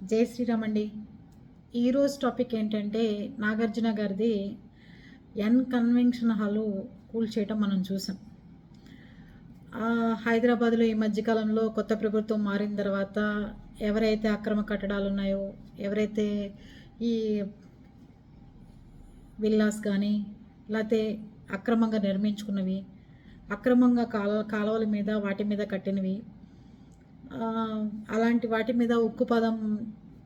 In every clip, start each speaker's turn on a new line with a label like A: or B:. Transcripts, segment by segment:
A: జై శ్రీరామ్ అండి ఈరోజు టాపిక్ ఏంటంటే నాగార్జున గారిది ఎన్ కన్వెన్షన్ హాలు కూల్ చేయటం మనం చూసాం. హైదరాబాద్లో ఈ మధ్యకాలంలో కొత్త ప్రభుత్వం మారిన తర్వాత ఎవరైతే అక్రమ కట్టడాలు ఉన్నాయో ఎవరైతే ఈ విల్లాస్ కానీ లేకపోతే అక్రమంగా నిర్మించుకున్నవి అక్రమంగా కాల కాలువల మీద వాటి మీద కట్టినవి అలాంటి వాటి మీద ఉక్కు పదం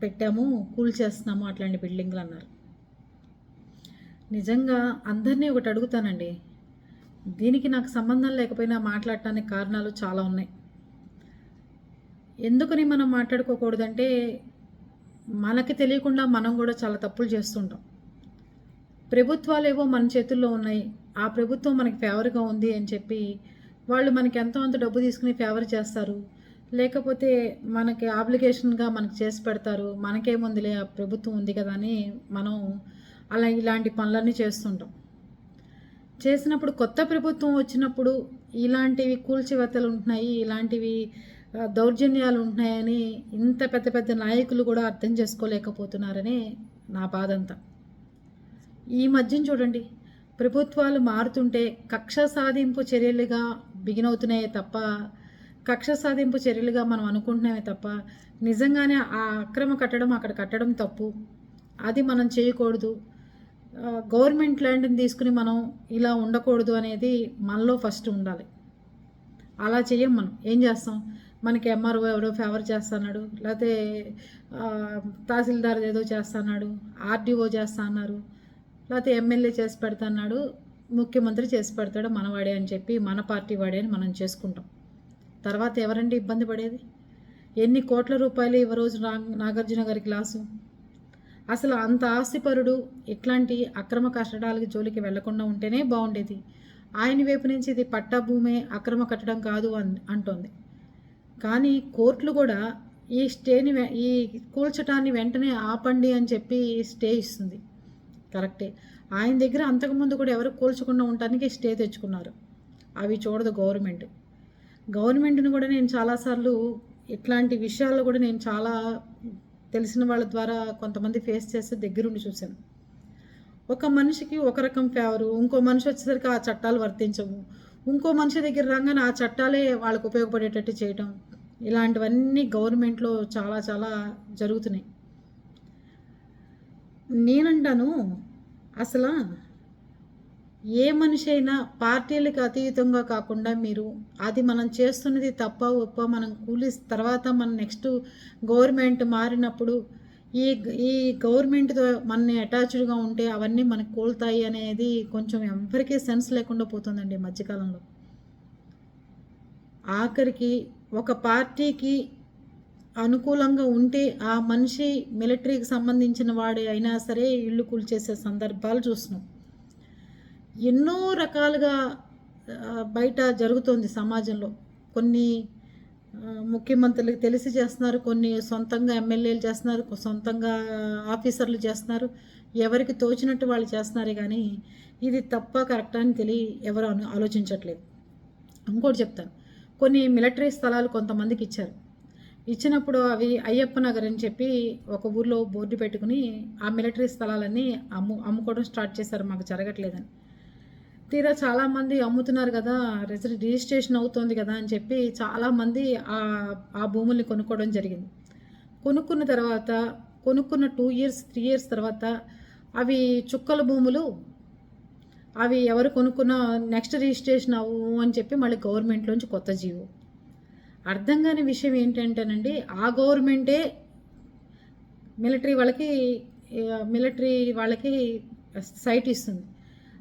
A: పెట్టాము కూల్ చేస్తున్నాము అట్లాంటి బిల్డింగ్లు అన్నారు. నిజంగా అందరినీ ఒకటి అడుగుతానండి. దీనికి నాకు సంబంధం లేకపోయినా మాట్లాడటానికి కారణాలు చాలా ఉన్నాయి. ఎందుకని మనం మాట్లాడుకోకూడదంటే మనకి తెలియకుండా మనం కూడా చాలా తప్పులు చేస్తుంటాం. ప్రభుత్వాలు ఏవో మన చేతుల్లో ఉన్నాయి. ఆ ప్రభుత్వం మనకి ఫేవర్గా ఉంది అని చెప్పి వాళ్ళు మనకి ఎంతో అంత డబ్బు తీసుకుని ఫేవర్ చేస్తారు. లేకపోతే మనకి ఆబ్లిగేషన్గా మనకు చేసి పెడతారు. మనకేముందిలే ఆ ప్రభుత్వం ఉంది కదా అని మనం అలా ఇలాంటి పనులన్నీ చేస్తుంటాం. చేసినప్పుడు కొత్త ప్రభుత్వం వచ్చినప్పుడు ఇలాంటివి కూల్చివెత్తలు ఉంటున్నాయి ఇలాంటివి దౌర్జన్యాలు ఉంటున్నాయని ఇంత పెద్ద పెద్ద నాయకులు కూడా అర్థం చేసుకోలేకపోతున్నారని నా బాధ అంతా. ఈ మధ్యన చూడండి ప్రభుత్వాలు మారుతుంటే కక్ష సాధింపు చర్యలుగా బిగినవుతున్నాయే తప్ప కక్ష సాధింపు చర్యలుగా మనం అనుకుంటున్నామే తప్ప నిజంగానే ఆ అక్రమ కట్టడం అక్కడ కట్టడం తప్పు. అది మనం చేయకూడదు. గవర్నమెంట్ ల్యాండ్ని తీసుకుని మనం ఇలా ఉండకూడదు అనేది మనలో ఫస్ట్ ఉండాలి. అలా చేయం మనం. ఏం చేస్తాం? మనకి ఎంఆర్ఓ ఎవరో ఫేవర్ చేస్తున్నాడు. లేకపోతే తహసీల్దార్ ఏదో చేస్తున్నాడు. ఆర్డీఓ చేస్తా అన్నారు లేకపోతే ఎమ్మెల్యే చేసి పెడతాన్నాడు. ముఖ్యమంత్రి చేసి పెడతాడు మనవాడే అని చెప్పి మన పార్టీ వాడే అని మనం చేసుకుంటాం. తర్వాత ఎవరండి ఇబ్బంది పడేది? ఎన్ని కోట్ల రూపాయలు ఈ రోజు నా నాగార్జున గారికి క్లాసు? అసలు అంత ఆస్తిపరుడు ఇట్లాంటి అక్రమ కట్టడాలకి జోలికి వెళ్ళకుండా ఉంటేనే బాగుండేది. ఆయన వైపు నుంచి ఇది పట్టా భూమే అక్రమ కట్టడం కాదు అన్ అంటోంది. కానీ కోర్టులు కూడా ఈ స్టేని వె- ఈ కూల్చటాన్ని వెంటనే ఆపండి అని చెప్పి స్టే ఇస్తుంది. కరెక్టే. ఆయన దగ్గర అంతకుముందు కూడా ఎవరు కూల్చకుండా ఉండటానికి స్టే తెచ్చుకున్నారు. అవి చూడదు గవర్నమెంట్. గవర్నమెంట్ని కూడా నేను చాలాసార్లు ఇట్లాంటి విషయాల్లో కూడా నేను చాలా తెలిసిన వాళ్ళ ద్వారా కొంతమంది ఫేస్ చేస్తే దగ్గరుండి చూశాను. ఒక మనిషికి ఒక రకం ఫేవరు ఇంకో మనిషి వచ్చేసరికి ఆ చట్టాలు వర్తించవు. ఇంకో మనిషి దగ్గర రాగానే ఆ చట్టాలే వాళ్ళకు ఉపయోగపడేటట్టు చేయటం. ఇలాంటివన్నీ గవర్నమెంట్లో చాలా చాలా జరుగుతున్నాయి. నేనంటాను అసలు ఏ మనిషి అయినా పార్టీలకు అతీతంగా కాకుండా మీరు అది మనం చేస్తున్నది తప్ప ఒప్ప మనం కూలి తర్వాత మన నెక్స్ట్ గవర్నమెంట్ మారినప్పుడు ఈ ఈ గవర్నమెంట్తో మనని అటాచ్డ్గా ఉంటే అవన్నీ మనకు కోల్తాయి అనేది కొంచెం ఎవరికీ సెన్స్ లేకుండా పోతుందండి మధ్యకాలంలో. ఆఖరికి ఒక పార్టీకి అనుకూలంగా ఉంటే ఆ మనిషి మిలిటరీకి సంబంధించిన వాడే అయినా సరే ఇల్లు కూల్చేసే సందర్భాలు చూస్తున్నాం. ఎన్నో రకాలుగా బయట జరుగుతోంది సమాజంలో. కొన్ని ముఖ్యమంత్రులకు తెలిసి చేస్తున్నారు కొన్ని సొంతంగా ఎమ్మెల్యేలు చేస్తున్నారు సొంతంగా ఆఫీసర్లు చేస్తున్నారు. ఎవరికి తోచినట్టు వాళ్ళు చేస్తున్నారు కానీ ఇది తప్ప కరెక్ట్ అని తెలియ ఎవరు అను- ఆలోచించట్లేదు. ఇంకోటి చెప్తాను. కొన్ని మిలిటరీ స్థలాలు కొంతమందికి ఇచ్చారు. ఇచ్చినప్పుడు అవి అయ్యప్ప నగర్ అని చెప్పి ఒక ఊర్లో బోర్డు పెట్టుకుని ఆ మిలిటరీ స్థలాలన్నీ అమ్ము అమ్ముకోవడం స్టార్ట్ చేశారు. మాకు జరగట్లేదని. తీరా చాలామంది అమ్ముతున్నారు కదా రిజ- రిజిస్ట్రేషన్ అవుతోంది కదా అని చెప్పి చాలామంది ఆ ఆ భూముల్ని కొనుక్కోవడం జరిగింది. కొనుక్కున్న తర్వాత కొనుక్కున్న టూ ఇయర్స్ త్రీ ఇయర్స్ తర్వాత అవి చుక్కల భూములు అవి ఎవరు కొనుక్కున్నా నెక్స్ట్ రిజిస్ట్రేషన్ అవ్వు అని చెప్పి మళ్ళీ గవర్నమెంట్లోంచి కొత్త జీవో. అర్థం కాని విషయం ఏంటంటేనండి ఆ గవర్నమెంటే మిలిటరీ వాళ్ళకి మిలిటరీ వాళ్ళకి సైట్ ఇస్తుంది.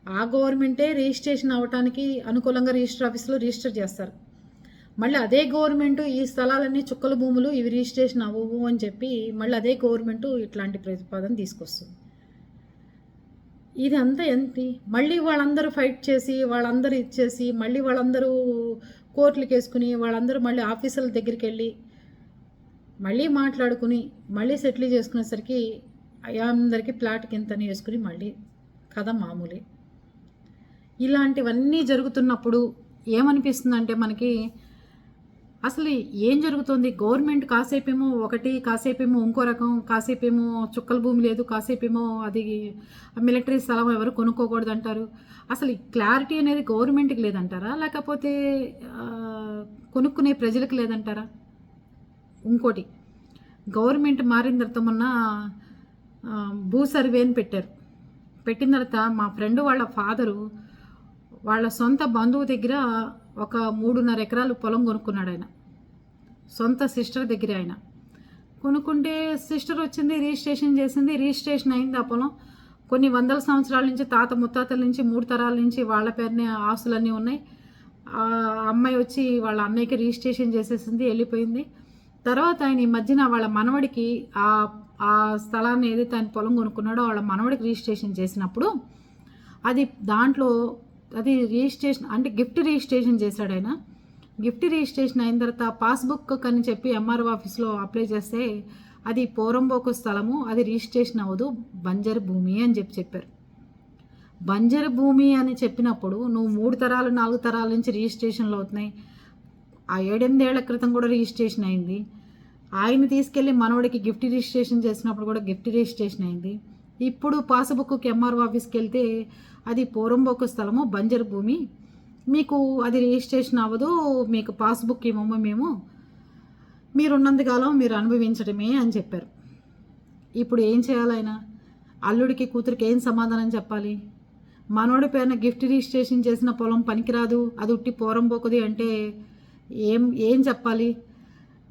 A: ఆ గవర్నమెంటే రిజిస్ట్రేషన్ అవ్వటానికి అనుకూలంగా రిజిస్టర్ ఆఫీస్లో రిజిస్టర్ చేస్తారు. మళ్ళీ అదే గవర్నమెంట్ ఈ స్థలాలన్నీ చుక్కల భూములు ఇవి రిజిస్ట్రేషన్ అవ్వవు అని చెప్పి మళ్ళీ అదే గవర్నమెంట్ ఇట్లాంటి ప్రతిపాదన తీసుకొస్తుంది. ఇదంతా ఏంటి? మళ్ళీ వాళ్ళందరూ ఫైట్ చేసి వాళ్ళందరూ ఇచ్చేసి మళ్ళీ వాళ్ళందరూ కోర్టులకు వేసుకుని వాళ్ళందరూ మళ్ళీ ఆఫీసర్ల దగ్గరికి వెళ్ళి మళ్ళీ మాట్లాడుకుని మళ్ళీ సెటిల్ చేసుకునేసరికి అందరికీ ప్లాట్ కింతని వేసుకుని మళ్ళీ కథ మామూలే. ఇలాంటివన్నీ జరుగుతున్నప్పుడు ఏమనిపిస్తుందంటే మనకి అసలు ఏం జరుగుతుంది? గవర్నమెంట్ కాసేపేమో ఒకటి కాసేపేమో ఇంకో రకం కాసేపేమో చుక్కల భూమి లేదు కాసేపేమో అది మిలిటరీ స్థలం ఎవరు కొనుక్కోకూడదు అంటారు అసలు క్లారిటీ అనేది గవర్నమెంట్కి లేదంటారా? లేకపోతే కొనుక్కునే ప్రజలకు లేదంటారా? ఇంకోటి గవర్నమెంట్ మారిన తర్వాత మొన్న భూ సర్వే అని పెట్టారు. పెట్టిన తర్వాత మా ఫ్రెండ్ వాళ్ళ ఫాదరు వాళ్ళ సొంత బంధువు దగ్గర ఒక మూడున్నర ఎకరాలు పొలం కొనుక్కున్నాడు ఆయన. సొంత సిస్టర్ దగ్గర ఆయన. కొనుక్కుంటే సిస్టర్ వచ్చింది రిజిస్ట్రేషన్ చేసింది. రిజిస్ట్రేషన్ అయింది ఆ పొలం. కొన్ని వందల సంవత్సరాల నుంచి తాత ముత్తాతల నుంచి మూడు తరాల నుంచి వాళ్ళ పేరునే ఆస్తులన్నీ ఉన్నాయి. ఆ అమ్మాయి వచ్చి వాళ్ళ అన్నయ్యకి రిజిస్ట్రేషన్ చేసేసింది వెళ్ళిపోయింది. తర్వాత ఆయన ఈ మధ్యన వాళ్ళ మనవడికి ఆ ఆ స్థలాన్ని ఏదైతే ఆయన పొలం కొనుక్కున్నాడో వాళ్ళ మనవడికి రిజిస్ట్రేషన్ చేసినప్పుడు అది దాంట్లో అది రిజిస్ట్రేషన్ అంటే గిఫ్ట్ రిజిస్ట్రేషన్ చేశాడు ఆయన. గిఫ్ట్ రిజిస్ట్రేషన్ అయిన తర్వాత పాస్బుక్ అని చెప్పి ఎంఆర్ఓ ఆఫీస్లో అప్లై చేస్తే అది పోరంబోకు స్థలము అది రిజిస్ట్రేషన్ అవ్వదు బంజరు భూమి అని చెప్పి చెప్పారు. బంజరు భూమి అని చెప్పినప్పుడు నువ్వు మూడు తరాలు నాలుగు తరాల నుంచి రిజిస్ట్రేషన్లు అవుతున్నాయి. ఆ ఏడెనిమిదేళ్ళ క్రితం కూడా రిజిస్ట్రేషన్ అయింది. ఆయన తీసుకెళ్ళి మనవడికి గిఫ్ట్ రిజిస్ట్రేషన్ చేసినప్పుడు కూడా గిఫ్ట్ రిజిస్ట్రేషన్ అయింది. ఇప్పుడు పాసుబుక్కి ఎంఆర్ఓ ఆఫీస్కి వెళ్తే అది పోరంబోకు స్థలము బంజరు భూమి. మీకు అది రిజిస్ట్రేషన్ అవ్వదు మీకు పాస్బుక్ ఇవ్వము మేము. మీరున్నంతకాలం మీరు అనుభవించడమే అని చెప్పారు. ఇప్పుడు ఏం చేయాలైనా అల్లుడికి కూతురికి ఏం సమాధానం చెప్పాలి? మనోడి పేరున గిఫ్ట్ రిజిస్ట్రేషన్ చేసిన పొలం పనికిరాదు అది ఉట్టి పోరంబోకుది అంటే ఏం ఏం చెప్పాలి?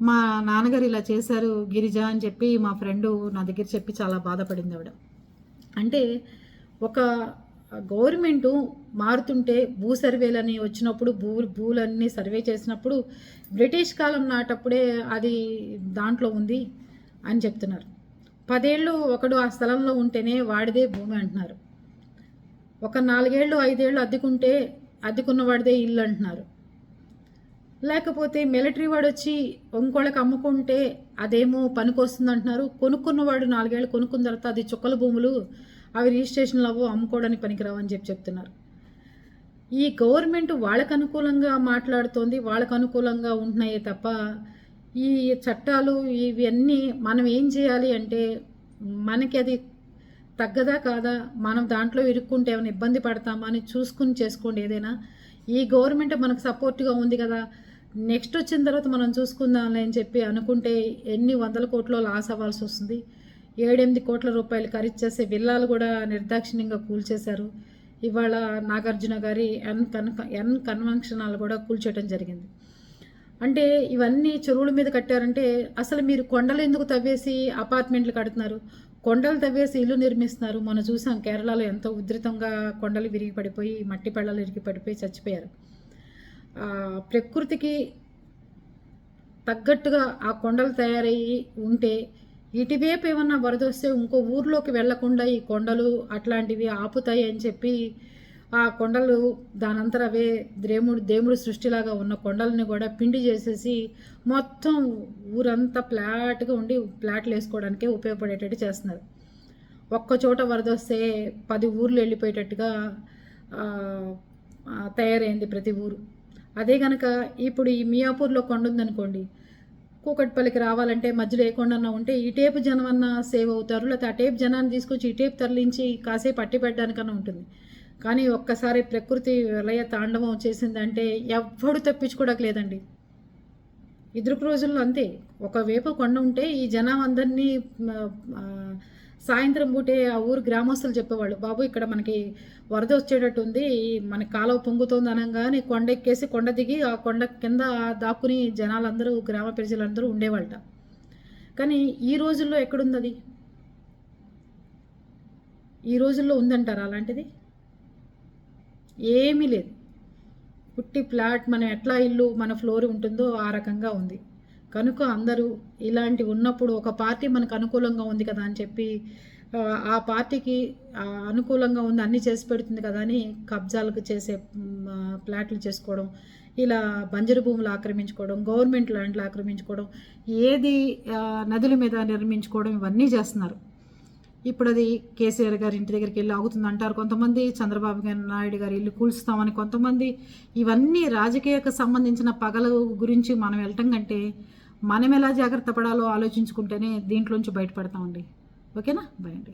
A: మా నాన్నగారు ఇలా చేశారు గిరిజ అని చెప్పి మా ఫ్రెండు నా దగ్గర చెప్పి చాలా బాధపడింది ఆవిడ. అంటే ఒక గవర్నమెంట్ మారుతుంటే భూ సర్వేలని వచ్చినప్పుడు భూ భూలన్నీ సర్వే చేసినప్పుడు బ్రిటిష్ కాలం నాటప్పుడే అది దాంట్లో ఉంది అని చెప్తున్నారు. పదేళ్ళు ఒకడు ఆ స్థలంలో ఉంటేనే వాడిదే భూమి అంటున్నారు. ఒక నాలుగేళ్ళు ఐదేళ్ళు అద్దెకుంటే అద్దెకున్న వాడిదే ఇల్లు అంటున్నారు. లేకపోతే మిలిటరీ వాడు వచ్చి ఇంకోళ్ళకి అమ్ముకుంటే అదేమో పనికొస్తుంది అంటున్నారు కొనుక్కున్నవాడు నాలుగేళ్ళు కొనుక్కున్న తర్వాత అది చుక్కల భూములు అవి రిజిస్ట్రేషన్లు అవో అమ్ముకోవడానికి పనికిరావు అని చెప్పి చెప్తున్నారు. ఈ గవర్నమెంట్ వాళ్ళకు అనుకూలంగా మాట్లాడుతోంది వాళ్ళకు అనుకూలంగా ఉంటున్నాయే తప్ప ఈ చట్టాలు ఇవన్నీ మనం ఏం చేయాలి అంటే మనకి అది తగ్గదా కాదా? మనం దాంట్లో ఇరుక్కుంటే ఏమైనా ఇబ్బంది పడతామా అని చూసుకుని చేసుకోండి ఏదైనా. ఈ గవర్నమెంట్ మనకు సపోర్ట్గా ఉంది కదా. నెక్స్ట్ వచ్చిన తర్వాత మనం చూసుకుందాంలే అని చెప్పి అనుకుంటే ఎన్ని వందల కోట్లు లాస్ అవ్వాల్సి వస్తుంది. ఏడెనిమిది కోట్ల రూపాయలు ఖరీదు చేసే విల్లాలు కూడా నిర్దాక్షిణ్యంగా కూల్చేశారు. ఇవాళ నాగార్జున గారి ఎన్ కన్ ఎన్ కన్వెన్షనాలు కూడా కూల్చేయడం జరిగింది. అంటే ఇవన్నీ చెరువుల మీద కట్టారంటే అసలు మీరు కొండలు ఎందుకు తవ్వేసి అపార్ట్మెంట్లు కడుతున్నారు? కొండలు తవ్వేసి ఇల్లు నిర్మిస్తున్నారు. మనం చూసాం కేరళలో ఎంతో ఉధృతంగా కొండలు విరిగి పడిపోయి మట్టి పళ్ళలు విరిగి పడిపోయి చచ్చిపోయారు. ప్రకృతికి తగ్గట్టుగా ఆ కొండలు తయారయ్యి ఉంటే ఇటువైపు ఏమన్నా వరద వస్తే ఇంకో ఊర్లోకి వెళ్ళకుండా ఈ కొండలు అట్లాంటివి ఆపుతాయి అని చెప్పి ఆ కొండలు దానంతర అవే దేవుడు దేవుడు సృష్టిలాగా ఉన్న కొండల్ని కూడా పిండి చేసేసి మొత్తం ఊరంతా ఫ్లాట్గా ఉండి ఫ్లాట్లు వేసుకోవడానికే ఉపయోగపడేటట్టు చేస్తున్నారు. ఒక్క చోట వరద వస్తే పది ఊర్లు వెళ్ళిపోయేటట్టుగా తయారైంది ప్రతి ఊరు. అదే కనుక ఇప్పుడు ఈ మియాపూర్లో కొండ ఉందనుకోండి కూకట్పల్లికి రావాలంటే మధ్యలో ఏ కొండన్నా ఉంటే ఈ టేపు జనం అన్నా సేవ్ అవుతారు. లేకపోతే ఆ టేపు జనాన్ని తీసుకొచ్చి ఈ టేపు తరలించి కాసేపు అట్టి పెట్టడానికన్నా ఉంటుంది. కానీ ఒక్కసారి ప్రకృతి విలయ తాండవం చేసిందంటే ఎవ్వడు తప్పించుకోవడం లేదండి ఇద్దరు రోజుల్లో అంతే. ఒకవైపు కొండ ఉంటే ఈ జనం అందరినీ సాయంత్రం పూటే ఆ ఊరు గ్రామస్తులు చెప్పేవాళ్ళు బాబు ఇక్కడ మనకి వరద వచ్చేటట్టు ఉంది మనకి కాలువ పొంగుతోంది అనగానే కొండ ఎక్కేసి కొండ దిగి ఆ కొండ కింద దాక్కుని జనాలందరూ గ్రామ ప్రజలందరూ ఉండేవాళ్ళట. కానీ ఈ రోజుల్లో ఎక్కడుంది అది ఈ రోజుల్లో ఉందంటారా అలాంటిది? ఏమీ లేదు. పుట్టి ఫ్లాట్ మనం ఎట్లా ఇల్లు మన ఫ్లోర్ ఉంటుందో ఆ రకంగా ఉంది. కనుక అందరూ ఇలాంటి ఉన్నప్పుడు ఒక పార్టీ మనకు అనుకూలంగా ఉంది కదా అని చెప్పి ఆ పార్టీకి అనుకూలంగా ఉంది అన్నీ చేసి పెడుతుంది కదా అని కబ్జాలకు చేసే ప్లాట్లు చేసుకోవడం ఇలా బంజరు భూములు ఆక్రమించుకోవడం గవర్నమెంట్ ల్యాండ్లు ఆక్రమించుకోవడం ఏది నదుల మీద నిర్మించుకోవడం ఇవన్నీ చేస్తున్నారు. ఇప్పుడు అది కేసీఆర్ గారి ఇంటి దగ్గరికి వెళ్ళి ఆగుతుంది అంటారు కొంతమంది చంద్రబాబు గారి నాయుడు గారు ఇల్లు కూల్స్తామని కొంతమంది. ఇవన్నీ రాజకీయకు సంబంధించిన పగల గురించి మనం వెళ్ళటం కంటే మనం ఎలా జాగ్రత్త పడాలో ఆలోచించుకుంటేనే దీంట్లోంచి బయటపడతామండి. ఓకేనా? బాయ్ అండి.